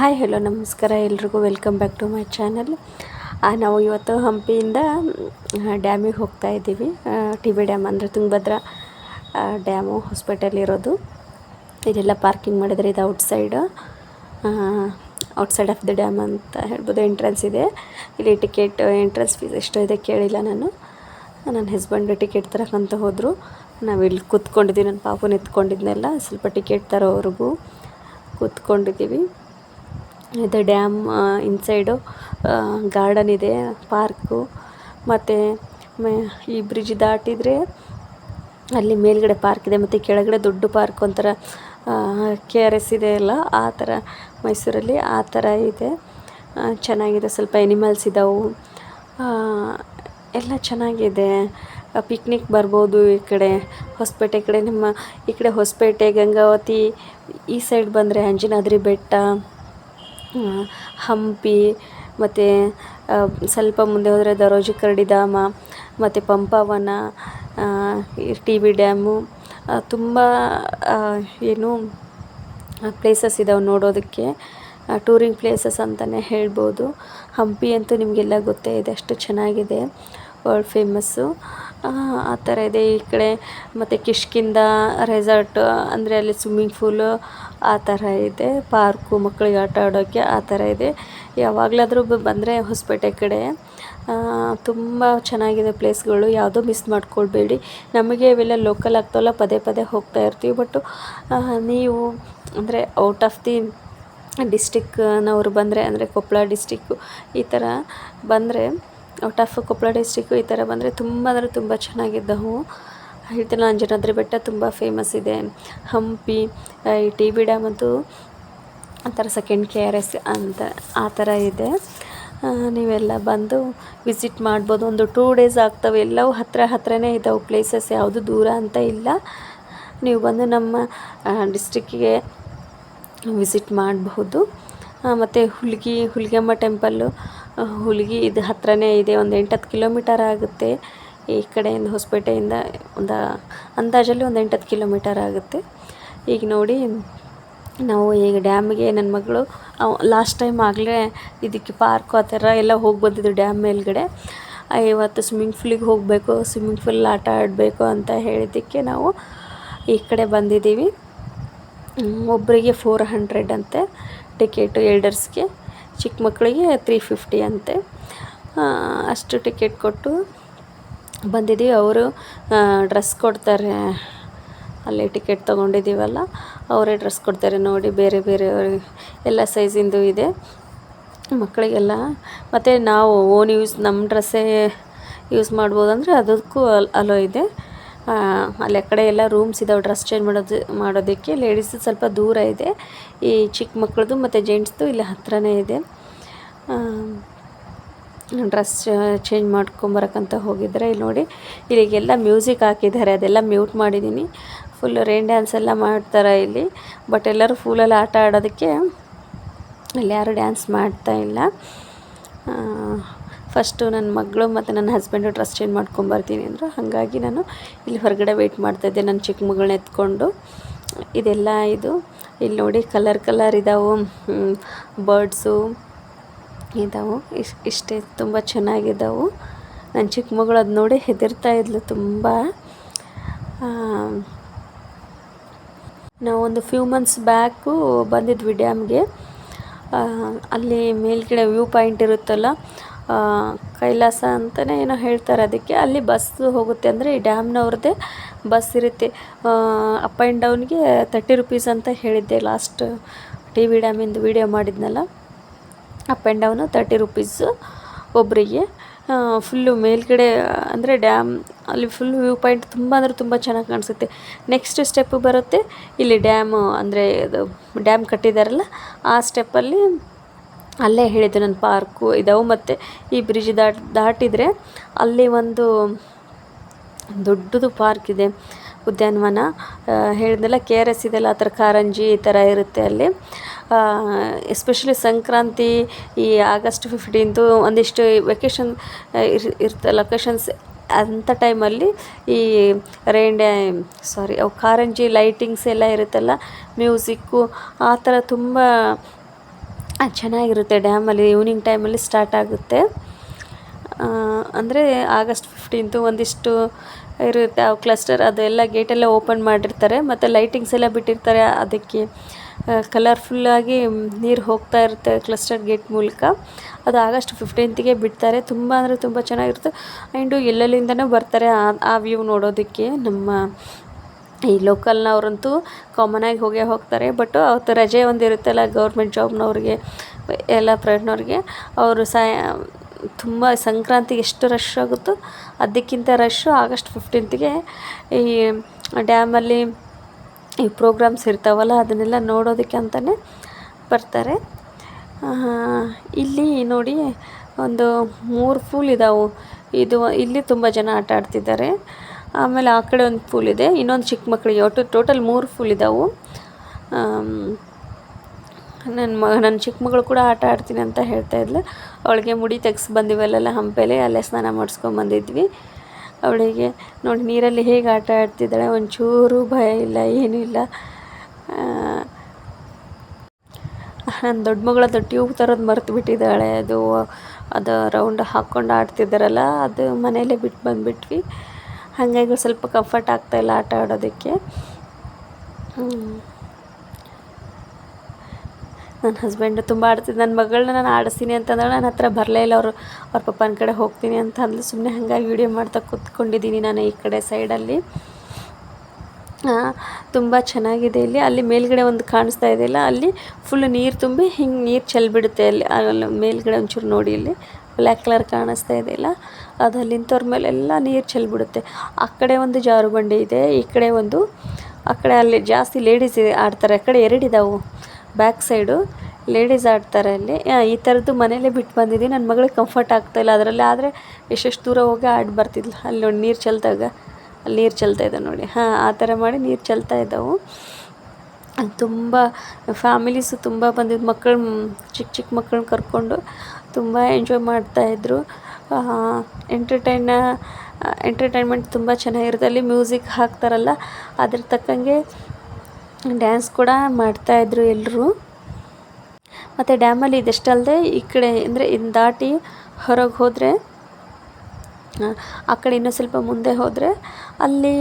Hi, hello, ನಮಸ್ಕಾರ. ಎಲ್ರಿಗೂ welcome back to my channel. ನಾವು ಇವತ್ತು ಹಂಪಿಯಿಂದ ಡ್ಯಾಮಿಗೆ ಹೋಗ್ತಾ ಇದ್ದೀವಿ. ಟಿ ಬಿ ಡ್ಯಾಮ್ ಅಂದರೆ ತುಂಗಭದ್ರಾ ಡ್ಯಾಮು ಹಾಸ್ಪಿಟಲ್ ಇರೋದು. ಇದೆಲ್ಲ ಪಾರ್ಕಿಂಗ್ ಮಾಡಿದರೆ ಇದು outside outside of the dam ಅಂತ ಹೇಳ್ಬೋದು. ಎಂಟ್ರೆನ್ಸ್ ಇದೆ. ಇಲ್ಲಿ ಟಿಕೆಟ್ ಎಂಟ್ರೆನ್ಸ್ ಫೀಸ್ ಎಷ್ಟು ಇದೆ ಕೇಳಿಲ್ಲ ನಾನು. ನನ್ನ ಹಸ್ಬೆಂಡ್ ಟಿಕೆಟ್ ತರಕ್ಕಂತ ಹೋದರು. ಇಲ್ಲಿ ಕೂತ್ಕೊಂಡಿದ್ದೀವಿ ನನ್ನ ಪಾಪು ನಿಂತ್ಕೊಂಡಿದ್ನೆಲ್ಲ. ಸ್ವಲ್ಪ ಟಿಕೆಟ್ ತರೋವರೆಗೂ ಕೂತ್ಕೊಂಡಿದ್ದೀವಿ. ಇದು ಡ್ಯಾಮ್ ಇನ್ಸೈಡು ಗಾರ್ಡನ್ ಇದೆ ಪಾರ್ಕು ಮತ್ತು ಈ ಬ್ರಿಡ್ಜ್ ದಾಟಿದರೆ ಅಲ್ಲಿ ಮೇಲ್ಗಡೆ ಪಾರ್ಕ್ ಇದೆ, ಮತ್ತು ಕೆಳಗಡೆ ದೊಡ್ಡ ಪಾರ್ಕ್ ಒಂಥರ ಕೆ ಆರ್ ಎಸ್ ಇದೆ ಅಲ್ಲ, ಆ ಥರ ಮೈಸೂರಲ್ಲಿ ಆ ಥರ ಇದೆ. ಚೆನ್ನಾಗಿದೆ, ಸ್ವಲ್ಪ ಎನಿಮಲ್ಸ್ ಇದ್ದಾವೆ ಎಲ್ಲ ಚೆನ್ನಾಗಿದೆ. ಪಿಕ್ನಿಕ್ ಬರ್ಬೋದು ಈ ಕಡೆ, ಹೊಸಪೇಟೆ ಕಡೆ. ನಮ್ಮ ಈ ಕಡೆ ಹೊಸಪೇಟೆ, ಗಂಗಾವತಿ, ಈ ಸೈಡ್ ಬಂದರೆ ಅಂಜನಾದ್ರಿ ಬೆಟ್ಟ ಹಂಪಿ, ಮತ್ತು ಸ್ವಲ್ಪ ಮುಂದೆ ಹೋದರೆ ದರೋಜಿ ಕರಡಿಧಾಮ ಮತ್ತು ಪಂಪವನ ಟಿ ಬಿ ಡ್ಯಾಮು ತುಂಬ ಏನು ಪ್ಲೇಸಸ್ ಇದಾವೆ ನೋಡೋದಕ್ಕೆ. ಟೂರಿಂಗ್ ಪ್ಲೇಸಸ್ ಅಂತಲೇ ಹೇಳ್ಬೋದು. ಹಂಪಿ ಅಂತೂ ನಿಮಗೆಲ್ಲ ಗೊತ್ತೇ ಇದೆ, ಅಷ್ಟು ಚೆನ್ನಾಗಿದೆ ವರ್ಲ್ಡ್ ಫೇಮಸ್ಸು ಆ ಥರ ಇದೆ ಈ ಕಡೆ. ಮತ್ತು ಕಿಷ್ಕಿಂದ ರೆಸಾರ್ಟ್ ಅಂದರೆ ಅಲ್ಲಿ ಸ್ವಿಮ್ಮಿಂಗ್ ಫೂಲು ಆ ಥರ ಇದೆ. ಪಾರ್ಕು ಮಕ್ಕಳಿಗೆ ಆಟ ಆಡೋಕ್ಕೆ ಆ ಥರ ಇದೆ. ಯಾವಾಗಲಾದರೂ ಬಂದರೆ ಹೊಸಪೇಟೆ ಕಡೆ. ತುಂಬ ಚೆನ್ನಾಗಿದೆ ಪ್ಲೇಸ್ಗಳು. ಯಾವುದೂ ಮಿಸ್ ಮಾಡ್ಕೊಳ್ಬೇಡಿ. ನಮಗೆ ಇವೆಲ್ಲ ಲೋಕಲ್ ಆಗ್ತಾವಲ್ಲ, ಪದೇ ಪದೇ ಹೋಗ್ತಾ ಇರ್ತೀವಿ. ಬಟ್ಟು ನೀವು, ಅಂದರೆ ಔಟ್ ಆಫ್ ದಿ ಡಿಸ್ಟಿಕ್ನವರು ಬಂದರೆ, ಅಂದರೆ ಕೊಪ್ಪಳ ಡಿಸ್ಟಿಕ್ಕು ಈ ಥರ ಬಂದರೆ ಔಟ್ ಆಫ್ ಕೊಪ್ಪಳ ಡಿಸ್ಟಿಕ್ಕು ಈ ಥರ ಬಂದರೆ ತುಂಬ ಅಂದರೆ ತುಂಬ ಚೆನ್ನಾಗಿದ್ದವು ಹೇಳ್ತಿಲ್ಲ ಅಂಜನಾದ್ರಿ ಬೆಟ್ಟ ತುಂಬ ಫೇಮಸ್ ಇದೆ. ಹಂಪಿ ಈ ಟಿ ಬಿ ಡ್ಯಾಮ್ ಅಂತೂ ಆ ಥರ ಸೆಕೆಂಡ್ ಕೆ ಆರ್ ಎಸ್ ಅಂತ ಆ ಥರ ಇದೆ. ನೀವೆಲ್ಲ ಬಂದು ವಿಸಿಟ್ ಮಾಡ್ಬೋದು. ಒಂದು ಟೂ ಡೇಸ್ ಆಗ್ತವೆ. ಎಲ್ಲವೂ ಹತ್ತಿರ ಹತ್ತಿರನೇ ಇದ್ದಾವೆ ಪ್ಲೇಸಸ್ ಯಾವುದು ದೂರ ಅಂತ ಇಲ್ಲ. ನೀವು ಬಂದು ನಮ್ಮ ಡಿಸ್ಟಿಕ್ಕಿಗೆ ವಿಸಿಟ್ ಮಾಡಬಹುದು ಮತ್ತು ಹುಲ್ಗಿ, ಹುಲ್ಗಮ್ಮ ಟೆಂಪಲ್ಲು ಹುಲ್ಗಿ ಇದು ಹತ್ತಿರನೇ ಇದೆ, ಒಂದು ಎಂಟತ್ತು ಕಿಲೋಮೀಟರ್ ಆಗುತ್ತೆ. ಈ ಕಡೆಯಿಂದ, ಹೊಸಪೇಟೆಯಿಂದ ಒಂದು ಅಂದಾಜಲ್ಲಿ ಒಂದು ಎಂಟತ್ತು ಕಿಲೋಮೀಟರ್ ಆಗುತ್ತೆ. ಈಗ ನೋಡಿ, ನಾವು ಈಗ ಡ್ಯಾಮಿಗೆ ನನ್ನ ಮಗಳು ಲಾಸ್ಟ್ ಟೈಮ್ ಆಗಲೇ ಇದಕ್ಕೆ ಪಾರ್ಕು ಆ ಥರ ಎಲ್ಲ ಹೋಗಿ ಬಂದಿದ್ದು ಡ್ಯಾಮ್ ಮೇಲ್ಗಡೆ. ಇವತ್ತು ಸ್ವಿಮ್ಮಿಂಗ್ ಫೂಲಿಗೆ ಹೋಗಬೇಕು ಸ್ವಿಮ್ಮಿಂಗ್ ಫೂಲ್ ಆಟ ಆಡಬೇಕು ಅಂತ ಹೇಳಿದ್ದಕ್ಕೆ ನಾವು ಈ ಕಡೆ ಬಂದಿದ್ದೀವಿ. ಒಬ್ಬರಿಗೆ ಫೋರ್ ಹಂಡ್ರೆಡ್ ಅಂತೆ ಟಿಕೆಟು ಎಲ್ಡರ್ಸ್ಗೆ ಚಿಕ್ಕ ಮಕ್ಕಳಿಗೆ ತ್ರೀ ಫಿಫ್ಟಿ ಅಂತೆ. ಅಷ್ಟು ಟಿಕೆಟ್ ಕೊಟ್ಟು ಬಂದಿದ್ದೀವಿ. ಅವರು ಡ್ರೆಸ್ ಕೊಡ್ತಾರೆ. ಅಲ್ಲಿ ಟಿಕೆಟ್ ತೊಗೊಂಡಿದ್ದೀವಲ್ಲ, ಅವರೇ ಡ್ರೆಸ್ ಕೊಡ್ತಾರೆ ನೋಡಿ, ಬೇರೆ ಬೇರೆ ಎಲ್ಲ ಸೈಜಿಂದು ಇದೆ ಮಕ್ಕಳಿಗೆಲ್ಲ, ಮತ್ತು ನಾವು ಓನ್ ಯೂಸ್ ನಮ್ಮ ಡ್ರೆಸ್ಸೇ ಯೂಸ್ ಮಾಡ್ಬೋದು ಅಂದರೆ ಅದಕ್ಕೂ ಅಲ್, ಅಲೋ ಇದೆ. ಅಲ್ಲಿ ಕಡೆ ಎಲ್ಲ ರೂಮ್ಸ್ ಇದಾವೆ ಡ್ರೆಸ್ ಚೇಂಜ್ ಮಾಡೋದು, ಮಾಡೋದಕ್ಕೆ. ಲೇಡೀಸ್ ಸ್ವಲ್ಪ ದೂರ ಇದೆ. ಈ ಚಿಕ್ಕ ಮಕ್ಕಳದು ಮತ್ತು ಜೆಂಟ್ಸ್ದು ಇಲ್ಲಿ ಹತ್ರನೇ ಇದೆ. ಡ್ರೆಸ್ ಚೇಂಜ್ ಮಾಡ್ಕೊಂಬರಕ್ಕಂತ ಹೋಗಿದ್ದಾರೆ. ಇಲ್ಲಿ ನೋಡಿ, ಇಲ್ಲಿಗೆಲ್ಲ ಮ್ಯೂಸಿಕ್ ಹಾಕಿದ್ದಾರೆ. ಅದೆಲ್ಲ ಮ್ಯೂಟ್ ಮಾಡಿದ್ದೀನಿ ಫುಲ್ ರೈನ್ ಡ್ಯಾನ್ಸ್ ಎಲ್ಲ ಮಾಡ್ತಾರೆ ಇಲ್ಲಿ. ಬಟ್ ಎಲ್ಲರೂ ಫೂಲಲ್ಲಿ ಆಟ ಆಡೋದಕ್ಕೆ ಇಲ್ಲಿ ಯಾರು ಡ್ಯಾನ್ಸ್ ಮಾಡ್ತಾ ಇಲ್ಲ. ಫಸ್ಟು ನನ್ನ ಮಗಳು ಮತ್ತು ನನ್ನ ಹಸ್ಬೆಂಡು ಡ್ರೆಸ್ ಚೇಂಜ್ ಮಾಡ್ಕೊಂಬರ್ತೀನಿ ಅಂದರು. ಹಾಗಾಗಿ ನಾನು ಇಲ್ಲಿ ಹೊರಗಡೆ ವೆಯ್ಟ್ ಮಾಡ್ತಾಯಿದ್ದೆ ನನ್ನ ಚಿಕ್ಕ ಮಗಳನ್ನ ಎತ್ಕೊಂಡು. ಇದೆಲ್ಲ ಇದು. ಇಲ್ಲಿ ನೋಡಿ ಕಲರ್ ಕಲರ್ ಇದಾವೆ. ಬರ್ಡ್ಸು ಇದಾವೆ. ಇಷ್ಟು ಇಷ್ಟೇ ತುಂಬ ಚೆನ್ನಾಗಿದ್ದಾವೆ ನನ್ನ ಚಿಕ್ಕ ಮಗಳು ಅದು ನೋಡಿ ಹೆದರ್ತಾ ಇದ್ಲು ತುಂಬ. ನಾವೊಂದು ಫ್ಯೂ ಮಂತ್ಸ್ ಬ್ಯಾಕು ಬಂದಿದ್ವಿ ಡ್ಯಾಮ್ಗೆ ಅಲ್ಲಿ ಮೇಲ್ಗಡೆ ವ್ಯೂ ಪಾಯಿಂಟ್ ಇರುತ್ತಲ್ಲ ಕೈಲಾಸ ಅಂತಲೇ ಏನೋ ಹೇಳ್ತಾರೆ ಅದಕ್ಕೆ. ಅಲ್ಲಿ ಬಸ್ ಹೋಗುತ್ತೆ ಅಂದರೆ ಈ ಡ್ಯಾಮ್ನವ್ರದ್ದೇ ಬಸ್ ಇರುತ್ತೆ. ಅಪ್ ಆ್ಯಂಡ್ ಡೌನ್ಗೆ ತರ್ಟಿ ರುಪೀಸ್ ಅಂತ ಹೇಳಿದ್ದೆ ಲಾಸ್ಟ್ ಟಿ ವಿ ಡ್ಯಾಮಿಂದು ವೀಡಿಯೋ ಮಾಡಿದ್ನಲ್ಲ. Up and down thirty rupees ಒಬ್ಬರಿಗೆ ಫುಲ್ಲು ಮೇಲ್ಗಡೆ, ಅಂದರೆ ಡ್ಯಾಮ್ ಅಲ್ಲಿ ಫುಲ್ ವ್ಯೂ ಪಾಯಿಂಟ್ ತುಂಬ ಅಂದರೆ ತುಂಬ ಚೆನ್ನಾಗಿ ಕಾಣಿಸುತ್ತೆ. ನೆಕ್ಸ್ಟ್ ಸ್ಟೆಪ್ ಬರುತ್ತೆ. ಇಲ್ಲಿ ಡ್ಯಾಮು ಅಂದರೆ ಇದು ಡ್ಯಾಮ್ ಕಟ್ಟಿದಾರಲ್ಲ, ಆ ಸ್ಟೆಪ್ಪಲ್ಲಿ ಅಲ್ಲೇ ಹೇಳಿದ್ದು ನನ್ನ ಪಾರ್ಕು ಇದಾವೆ ಮತ್ತು ಈ ಬ್ರಿಡ್ಜ್ ದಾಟ್ ದಾಟಿದರೆ ಅಲ್ಲಿ ಒಂದು ದೊಡ್ಡದು ಪಾರ್ಕ್ ಇದೆ ಉದ್ಯಾನವನ. ಹೇಳಿದ್ನಲ್ಲ ಕೆ ಆರ್ ಎಸ್ ಇದೆಲ್ಲ ಆ ಥರ ಕಾರಂಜಿ ಈ ಥರ ಇರುತ್ತೆ ಅಲ್ಲಿ. ಎಸ್ಪೆಷಲಿ ಸಂಕ್ರಾಂತಿ ಈ ಆಗಸ್ಟ್ ಫಿಫ್ಟೀನ್ತು ಒಂದಿಷ್ಟು ವೆಕೇಶನ್ ಇರ್, ಇರ್ತ ಲೊಕೇಶನ್ಸ್ ಅಂಥ ಟೈಮಲ್ಲಿ ಈ ರೈನ್ ಡ್ಯಾ ಸಾರಿ ಅವು ಕಾರಂಜಿ ಲೈಟಿಂಗ್ಸ್ ಎಲ್ಲ ಇರುತ್ತಲ್ಲ ಮ್ಯೂಸಿಕ್ಕು ಆ ಥರ ತುಂಬ ಚೆನ್ನಾಗಿರುತ್ತೆ. ಡ್ಯಾಮಲ್ಲಿ ಈವ್ನಿಂಗ್ ಟೈಮಲ್ಲಿ ಸ್ಟಾರ್ಟ್ ಆಗುತ್ತೆ. ಅಂದರೆ ಆಗಸ್ಟ್ ಫಿಫ್ಟೀನ್ತು ಒಂದಿಷ್ಟು ಇರುತ್ತೆ. ಆ ಕ್ಲಸ್ಟರ್ ಅದೆಲ್ಲ ಗೇಟೆಲ್ಲ ಓಪನ್ ಮಾಡಿರ್ತಾರೆ. ಮತ್ತು ಲೈಟಿಂಗ್ಸ್ ಎಲ್ಲ ಬಿಟ್ಟಿರ್ತಾರೆ. ಅದಕ್ಕೆ ಕಲರ್ಫುಲ್ಲಾಗಿ ನೀರು ಹೋಗ್ತಾ ಇರುತ್ತೆ ಕ್ಲಸ್ಟರ್ ಗೇಟ್ ಮೂಲಕ. ಅದು ಆಗಸ್ಟ್ ಫಿಫ್ಟೀನ್ತಿಗೆ ಬಿಡ್ತಾರೆ. ತುಂಬ ಅಂದರೆ ತುಂಬ ಚೆನ್ನಾಗಿರುತ್ತೆ. ಆ್ಯಂಡು ಎಲ್ಲೆಲ್ಲಿಂದನೂ ಬರ್ತಾರೆ ಆ ವ್ಯೂ ನೋಡೋದಕ್ಕೆ ನಮ್ಮ ಈ ಲೋಕಲ್ನವ್ರಂತೂ ಕಾಮನಾಗಿ ಹೋಗೇ ಹೋಗ್ತಾರೆ. ಬಟ್ ಅವತ್ತು ರಜೆ ಒಂದು ಇರುತ್ತಲ್ಲ ಗೌರ್ಮೆಂಟ್ ಜಾಬ್ನವ್ರಿಗೆ ಎಲ್ಲ ಪ್ರೈವೇಟ್ನವ್ರಿಗೆ ಅವರು ಸಾಯ, ತುಂಬ ಸಂಕ್ರಾಂತಿಗೆ ಎಷ್ಟು ರಶ್ ಆಗುತ್ತೋ ಅದಕ್ಕಿಂತ ರಶ್ಶು ಆಗಸ್ಟ್ ಫಿಫ್ಟೀನ್ತ್ಗೆ ಈ ಡ್ಯಾಮಲ್ಲಿ ಈ ಪ್ರೋಗ್ರಾಮ್ಸ್ ಇರ್ತಾವಲ್ಲ, ಅದನ್ನೆಲ್ಲ ನೋಡೋದಕ್ಕೆ ಅಂತಲೇ ಬರ್ತಾರೆ. ಇಲ್ಲಿ ನೋಡಿ ಒಂದು ಮೂರು ಫೂಲ್ ಇದಾವೆ. ಇದು, ಇಲ್ಲಿ ತುಂಬ ಜನ ಆಟ ಆಡ್ತಿದ್ದಾರೆ. ಆಮೇಲೆ ಆ ಕಡೆ ಒಂದು ಫೂಲ್ ಇದೆ ಇನ್ನೊಂದು ಚಿಕ್ಕ ಮಕ್ಕಳಿಗೆ. ಒಟ್ಟು ಟೋಟಲ್ ಮೂರು ಫೂಲ್ ಇದ್ದಾವೆ ನನ್ನ ಮ ನನ್ನ ಚಿಕ್ಕ ಮಗಳು ಕೂಡ ಆಟ ಆಡ್ತೀನಿ ಅಂತ ಹೇಳ್ತಾ ಇದ್ಲು. ಅವಳಿಗೆ ಮುಡಿ ತೆಗ್ಸಿ ಬಂದಿವಲ್ಲೆಲ್ಲ ಹಂಪೆಲೆ, ಅಲ್ಲೇ ಸ್ನಾನ ಮಾಡಿಸ್ಕೊಂಬಂದಿದ್ವಿ ಅವಳಿಗೆ ನೋಡಿ, ನೀರಲ್ಲಿ ಹೇಗೆ ಆಟ ಆಡ್ತಿದ್ದಾಳೆ, ಒಂಚೂರು ಭಯ ಇಲ್ಲ, ಏನೂ ಇಲ್ಲ. ನನ್ನ ದೊಡ್ಡ ಮಗಳದ್ದು ಟ್ಯೂಬ್ ಥರದ್ದು ಮರೆತು ಬಿಟ್ಟಿದ್ದಾಳೆ. ಅದು ಅದು ರೌಂಡ್ ಹಾಕ್ಕೊಂಡು ಆಡ್ತಿದ್ದಾರಲ್ಲ, ಅದು ಮನೆಯಲ್ಲೇ ಬಿಟ್ಟು ಬಂದುಬಿಟ್ವಿ. ಹಾಗಾಗಿ ಸ್ವಲ್ಪ ಕಂಫರ್ಟ್ ಆಗ್ತಾಯಿಲ್ಲ ಆಟ ಆಡೋದಕ್ಕೆ. ನನ್ನ ಹಸ್ಬೆಂಡ್ ತುಂಬ ಆಡ್ತಿದ್ದೆ ನನ್ನ ಮಗಳನ್ನ ನಾನು ಆಡಿಸ್ತೀನಿ ಅಂತಂದ್ರೆ ನನ್ನ ಹತ್ರ ಬರಲೇ ಇಲ್ಲ ಅವರು. ಅವ್ರ ಪಪ್ಪನ ಕಡೆ ಹೋಗ್ತೀನಿ ಅಂತ ಅಂದ್ಲು ಸುಮ್ಮನೆ ಹಾಗಾಗಿ ವೀಡಿಯೋ ಮಾಡ್ತಾ ಕೂತ್ಕೊಂಡಿದ್ದೀನಿ ನಾನು ಈ ಕಡೆ ಸೈಡಲ್ಲಿ ತುಂಬ ಚೆನ್ನಾಗಿದೆ ಇಲ್ಲಿ. ಅಲ್ಲಿ ಮೇಲ್ಗಡೆ ಒಂದು ಕಾಣಿಸ್ತಾ ಇದೆಯಲ್ಲ ಅಲ್ಲಿ ಫುಲ್ ನೀರು ತುಂಬಿ ಹಿಂಗೆ ನೀರು ಚೆಲ್ಬಿಡುತ್ತೆ ಅಲ್ಲಿ ಅಲ್ಲಿ ಮೇಲ್ಗಡೆ ಒಂಚೂರು ನೋಡಿ ಇಲ್ಲಿ. ಬ್ಲ್ಯಾಕ್ ಕಲರ್ ಕಾಣಿಸ್ತಾ ಇದೆಯಲ್ಲ ಅದು ಅಲ್ಲಿ ನಿಂತವ್ರ ಮೇಲೆಲ್ಲ ನೀರು ಚೆಲ್ಬಿಡುತ್ತೆ. ಆ ಕಡೆ ಒಂದು ಜಾರು ಬಂಡಿ ಇದೆ, ಈ ಕಡೆ ಒಂದು, ಆ ಕಡೆ ಅಲ್ಲಿ ಜಾಸ್ತಿ ಲೇಡೀಸ್ ಆಡ್ತಾರೆ. ಆ ಕಡೆ ಎರಡಿದಾವು. ಬ್ಯಾಕ್ ಸೈಡು ಲೇಡೀಸ್ ಆಡ್ತಾರೆ ಅಲ್ಲಿ. ಈ ಥರದ್ದು ಮನೇಲೇ ಬಿಟ್ಟು ಬಂದಿದ್ದೀನಿ. ನನ್ನ ಮಗಳಿಗೆ ಕಂಫರ್ಟ್ ಆಗ್ತಾಯಿಲ್ಲ ಅದರಲ್ಲಿ. ಆದರೆ ಎಷ್ಟೆಷ್ಟು ದೂರ ಹೋಗಿ ಆಡಿ ಬರ್ತಿದ್ಲು. ಅಲ್ಲಿ ನೋಡಿ ನೀರು ಚೆಲ್ತಾಗ ಅಲ್ಲಿ ನೀರು ಚೆಲ್ತಾ ಇದೆ ನೋಡಿ. ಹಾಂ, ಆ ಥರ ಮಾಡಿ ನೀರು ಚೆಲ್ತಾ ಇದ್ದಾವೆ. ತುಂಬ ಫ್ಯಾಮಿಲೀಸು ತುಂಬ ಬಂದಿದ್ದು ಮಕ್ಕಳು ಚಿಕ್ಕ ಚಿಕ್ಕ ಮಕ್ಕಳನ್ನ ಕರ್ಕೊಂಡು ತುಂಬ ಎಂಜಾಯ್ ಮಾಡ್ತಾಯಿದ್ರು ಎಂಟರ್ಟೈನ ಎಂಟರ್ಟೈನ್ಮೆಂಟ್ ತುಂಬ ಚೆನ್ನಾಗಿರುತ್ತೆ. ಅಲ್ಲಿ ಮ್ಯೂಸಿಕ್ ಹಾಕ್ತಾರಲ್ಲ, ಅದ್ರ ತಕ್ಕಂಗೆ ಡ್ಯಾನ್ಸ್ ಕೂಡ ಮಾಡ್ತಾಯಿದ್ರು ಎಲ್ಲರೂ ಮತ್ತು ಡ್ಯಾಮಲ್ಲಿ ಇದಷ್ಟಲ್ಲದೆ ಈ ಕಡೆ, ಅಂದರೆ ಇನ್ನು ದಾಟಿ ಹೊರಗೆ ಹೋದರೆ, ಆ ಕಡೆ ಇನ್ನೂ ಸ್ವಲ್ಪ ಮುಂದೆ ಹೋದರೆ ಅಲ್ಲಿ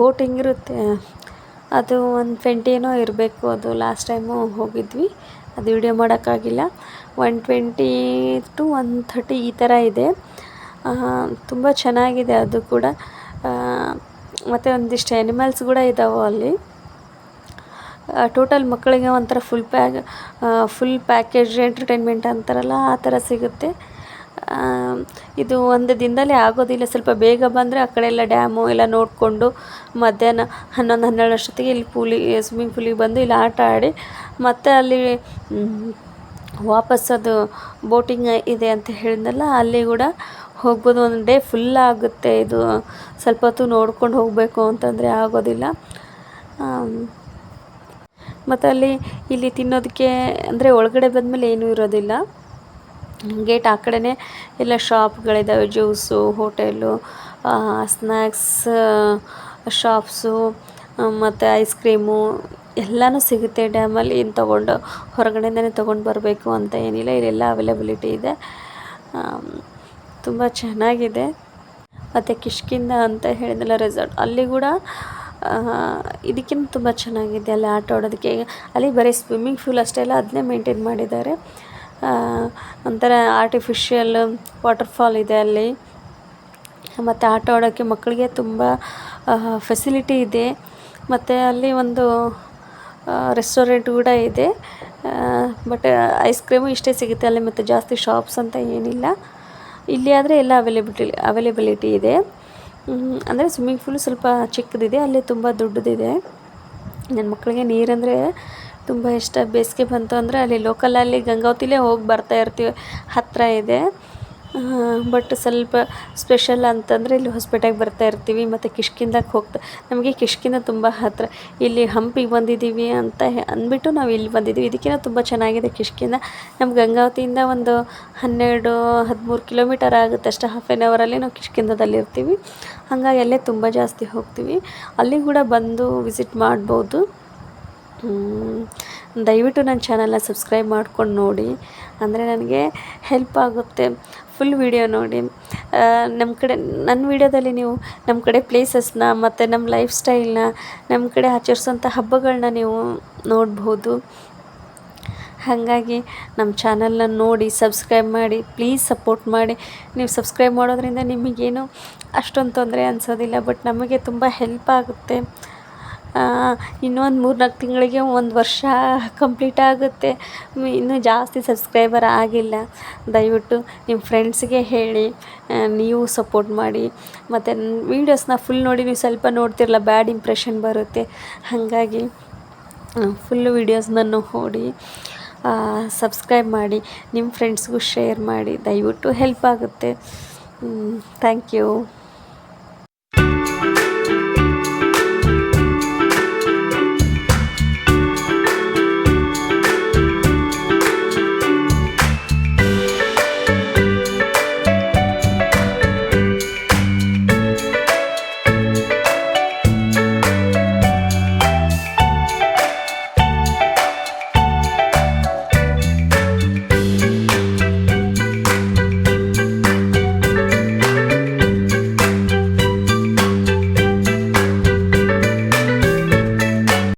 ಬೋಟಿಂಗ್ ಇರುತ್ತೆ ಅದು ಒಂದು ಟ್ವೆಂಟಿನೋ ಇರಬೇಕು. ಅದು ಲಾಸ್ಟ್ ಟೈಮು ಹೋಗಿದ್ವಿ. ಅದು ವಿಡಿಯೋ ಮಾಡೋಕ್ಕಾಗಿಲ್ಲ. One twenty to one thirty ಈ ಥರ ಇದೆ. ತುಂಬ ಚೆನ್ನಾಗಿದೆ ಅದು ಕೂಡ. ಮತ್ತು ಒಂದಿಷ್ಟು ಎನಿಮಲ್ಸ್ ಕೂಡ ಇದ್ದಾವೆ ಅಲ್ಲಿ. ಟೋಟಲ್ ಮಕ್ಕಳಿಗೆ ಒಂಥರ full pack full package entertainment ಅಂತಾರಲ್ಲ, ಆ ಥರ ಸಿಗುತ್ತೆ. ಇದು ಒಂದು ದಿನದಲ್ಲಿ ಆಗೋದಿಲ್ಲ. ಸ್ವಲ್ಪ ಬೇಗ ಬಂದರೆ ಆ ಕಡೆ ಎಲ್ಲ ಡ್ಯಾಮು ಎಲ್ಲ ನೋಡಿಕೊಂಡು ಮಧ್ಯಾಹ್ನ ಹನ್ನೊಂದು ಹನ್ನೆರಡು ಅಷ್ಟೊತ್ತಿಗೆ ಇಲ್ಲಿ ಪೂಲಿ ಸ್ವಿಮ್ಮಿಂಗ್ ಪೂಲಿಗೆ ಬಂದು ಇಲ್ಲಿ ಆಟ ಆಡಿ ಮತ್ತು ಅಲ್ಲಿ ವಾಪಸ್ ಅದು ಬೋಟಿಂಗ್ ಇದೆ ಅಂತ ಹೇಳಿದ್ನಲ್ಲ, ಅಲ್ಲಿ ಕೂಡ ಹೋಗ್ಬೋದು ಒಂದು ಡೇ ಫುಲ್ ಆಗುತ್ತೆ. ಇದು ಸ್ವಲ್ಪ ಹೊತ್ತು ನೋಡ್ಕೊಂಡು ಹೋಗಬೇಕು ಅಂತಂದರೆ ಆಗೋದಿಲ್ಲ. ಮತ್ತು ಅಲ್ಲಿ ಇಲ್ಲಿ ತಿನ್ನೋದಕ್ಕೆ ಅಂದರೆ ಒಳಗಡೆ ಬಂದಮೇಲೆ ಏನೂ ಇರೋದಿಲ್ಲ. ಗೇಟ್ ಆ ಕಡೆನೇ ಎಲ್ಲ ಶಾಪ್ಗಳಿದ್ದಾವೆ ಜ್ಯೂಸು, ಹೋಟೆಲು ಸ್ನ್ಯಾಕ್ಸ್ ಶಾಪ್ಸು ಮತ್ತು ಐಸ್ ಕ್ರೀಮು ಎಲ್ಲನೂ ಸಿಗುತ್ತೆ ಡ್ಯಾಮಲ್ಲಿ ಏನು ತೊಗೊಂಡು ಹೊರಗಡೆಯಿಂದಲೇ ತೊಗೊಂಡು ಬರಬೇಕು ಅಂತ ಏನಿಲ್ಲ. ಇಲ್ಲೆಲ್ಲ ಅವೈಲಬಿಲಿಟಿ ಇದೆ. ತುಂಬ ಚೆನ್ನಾಗಿದೆ. ಮತ್ತು ಕಿಷ್ಕಿಂದ ಅಂತ ಹೇಳಿದ್ನಲ್ಲ ರೆಸಾರ್ಟ್ ಅಲ್ಲಿ ಕೂಡ ಇದಕ್ಕಿಂತ ತುಂಬ ಚೆನ್ನಾಗಿದೆ ಅಲ್ಲಿ ಆಟ ಆಡೋದಕ್ಕೆ. ಅಲ್ಲಿ ಬರೀ ಸ್ವಿಮ್ಮಿಂಗ್ ಫೂಲ್ ಅಷ್ಟೇ ಅಲ್ಲ ಅದನ್ನೇ ಮೇಂಟೈನ್ ಮಾಡಿದ್ದಾರೆ. ಒಂಥರ ಆರ್ಟಿಫಿಷಿಯಲ್ ವಾಟರ್ಫಾಲ್ ಇದೆ ಅಲ್ಲಿ. ಮತ್ತು ಆಟ ಆಡೋಕ್ಕೆ ಮಕ್ಕಳಿಗೆ ತುಂಬ ಫೆಸಿಲಿಟಿ ಇದೆ. ಮತ್ತು ಅಲ್ಲಿ ಒಂದು ರೆಸ್ಟೋರೆಂಟ್ ಕೂಡ ಇದೆ. ಬಟ್ ಐಸ್ ಕ್ರೀಮು ಇಷ್ಟೇ ಸಿಗುತ್ತೆ ಅಲ್ಲಿ ಮತ್ತು ಜಾಸ್ತಿ ಶಾಪ್ಸ್ ಅಂತ ಏನಿಲ್ಲ. ಇಲ್ಲಿ ಆದರೆ ಎಲ್ಲ ಅವೈಲೇಬಿಟಿ ಅವೈಲೇಬಿಲಿಟಿ ಇದೆ. ಅಂದರೆ ಸ್ವಿಮ್ಮಿಂಗ್ ಫೂಲು ಸ್ವಲ್ಪ ಚಿಕ್ಕದಿದೆ, ಅಲ್ಲಿ ತುಂಬ ದೊಡ್ಡದಿದೆ. ನನ್ನ ಮಕ್ಕಳಿಗೆ ನೀರಂದರೆ ತುಂಬ ಇಷ್ಟ. ಬೇಸಿಗೆ ಬಂತು ಅಂದರೆ ಅಲ್ಲಿ ಲೋಕಲಲ್ಲಿ ಗಂಗಾವತಿಲೇ ಹೋಗಿ ಬರ್ತಾ ಇರ್ತೀವಿ. ಹತ್ತಿರ ಇದೆ. ಬಟ್ ಸ್ವಲ್ಪ ಸ್ಪೆಷಲ್ ಅಂತಂದರೆ ಇಲ್ಲಿ ಹೊಸಪೇಟೆಗೆ ಬರ್ತಾ ಇರ್ತೀವಿ, ಮತ್ತು ಕಿಷ್ಕಿಂದಕ್ಕೆ ಹೋಗ್ತಾ ನಮಗೆ ಕಿಷ್ಕಿಂದ ತುಂಬ ಹತ್ತಿರ ಇಲ್ಲಿ ಹಂಪಿಗೆ ಬಂದಿದ್ದೀವಿ ಅಂತ ಅಂದ್ಬಿಟ್ಟು ನಾವು ಇಲ್ಲಿ ಬಂದಿದ್ದೀವಿ ಇದಕ್ಕಿಂತ ತುಂಬ ಚೆನ್ನಾಗಿದೆ ಕಿಷ್ಕಿಂದ. ನಮ್ಮ ಗಂಗಾವತಿಯಿಂದ ಒಂದು ಹನ್ನೆರಡು, ಹದಿಮೂರು ಕಿಲೋಮೀಟರ್ ಆಗುತ್ತೆ ಅಷ್ಟೇ ಹಾಫ್ ಆ್ಯನ್ ಅವರಲ್ಲಿ ನಾವು ಕಿಷ್ಕಿಂದದಲ್ಲಿರ್ತೀವಿ ಹಾಗಾಗಿ ಅಲ್ಲೇ ತುಂಬ ಜಾಸ್ತಿ ಹೋಗ್ತೀವಿ. ಅಲ್ಲಿ ಕೂಡ ಬಂದು ವಿಸಿಟ್ ಮಾಡ್ಬೋದು. ದಯವಿಟ್ಟು ನನ್ನ ಚಾನಲ್ನ ಸಬ್ಸ್ಕ್ರೈಬ್ ಮಾಡ್ಕೊಂಡು ನೋಡಿ. ಅಂದರೆ ನನಗೆ ಹೆಲ್ಪ್ ಆಗುತ್ತೆ. ಫುಲ್ ವಿಡಿಯೋ ನೋಡಿ. ನಮ್ಮ ಕಡೆ ನನ್ನ ವಿಡಿಯೋದಲ್ಲಿ ನೀವು ನಮ್ಮ ಕಡೆ ಪ್ಲೇಸಸ್ನ ಮತ್ತು ನಮ್ಮ ಲೈಫ್ ಸ್ಟೈಲ್ನ ನಮ್ಮ ಕಡೆ ಆಚರಿಸೋಂಥ ಹಬ್ಬಗಳನ್ನ ನೀವು ನೋಡ್ಬೋದು. ಹಾಗಾಗಿ ನಮ್ಮ ಚಾನಲ್ನ ನೋಡಿ ಸಬ್ಸ್ಕ್ರೈಬ್ ಮಾಡಿ ಪ್ಲೀಸ್ ಸಪೋರ್ಟ್ ಮಾಡಿ. ನೀವು ಸಬ್ಸ್ಕ್ರೈಬ್ ಮಾಡೋದ್ರಿಂದ ನಿಮಗೇನು ಅಷ್ಟೊಂದು ತೊಂದರೆ ಅನಿಸೋದಿಲ್ಲ ಬಟ್ ನಮಗೆ ತುಂಬ ಹೆಲ್ಪ್ ಆಗುತ್ತೆ. ಇನ್ನೊಂದು ಮೂರು ನಾಲ್ಕು ತಿಂಗಳಿಗೆ ಒಂದು ವರ್ಷ ಕಂಪ್ಲೀಟ್ ಆಗುತ್ತೆ. ಇನ್ನೂ ಜಾಸ್ತಿ ಸಬ್ಸ್ಕ್ರೈಬರ್ ಆಗಿಲ್ಲ. ದಯವಿಟ್ಟು ನಿಮ್ಮ ಫ್ರೆಂಡ್ಸ್ಗೆ ಹೇಳಿ ನೀವು ಸಪೋರ್ಟ್ ಮಾಡಿ. ಮತ್ತು ನನ್ನ ವೀಡಿಯೋಸ್ನ ಫುಲ್ ನೋಡಿ ನೀವು ಸ್ವಲ್ಪ ನೋಡ್ತಿರಲ್ಲ ಬ್ಯಾಡ್ ಇಂಪ್ರೆಷನ್ ಬರುತ್ತೆ. ಹಾಗಾಗಿ ಫುಲ್ ವೀಡಿಯೋಸ್ನನ್ನು ನೋಡಿ ಸಬ್ಸ್ಕ್ರೈಬ್ ಮಾಡಿ ನಿಮ್ಮ ಫ್ರೆಂಡ್ಸ್ಗೂ ಶೇರ್ ಮಾಡಿ, ದಯವಿಟ್ಟು ಹೆಲ್ಪ್ ಆಗುತ್ತೆ. Thank you